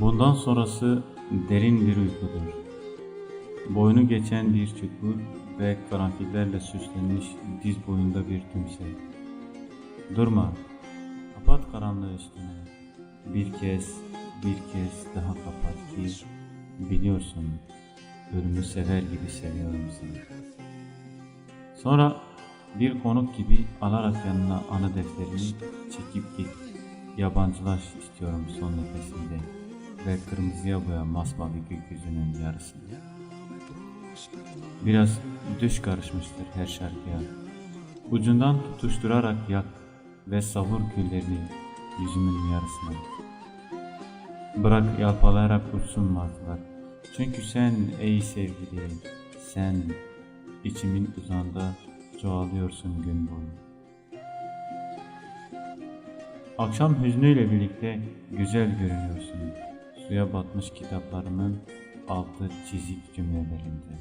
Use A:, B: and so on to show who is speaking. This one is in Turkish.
A: Bundan sonrası derin bir uykudur. Boynu geçen bir çukur ve karanfillerle süslenmiş diz boyunda bir tümse. Durma, kapat karanlığı üstüne. Bir kez, bir kez daha kapat ki biliyorsun ölümü sever gibi seviyorum seni. Sonra bir konuk gibi alarak yanına anı defterini çekip git. Yabancılaş istiyorum son nefesinde ve kırmızıya boya masmavi gökyüzünün yarısını. Biraz düş karışmıştır her şarkıya. Ucundan tutuşturarak yak ve savur küllerini yüzümün yarısına. Bırak yalpalayarak uçsun martılar. Çünkü sen ey sevgili, sen içimin uzağında çoğalıyorsun gün boyu. Akşam hüznüyle birlikte güzel görünüyorsun. Suya batmış kitaplarımın altı çizik cümlelerinde.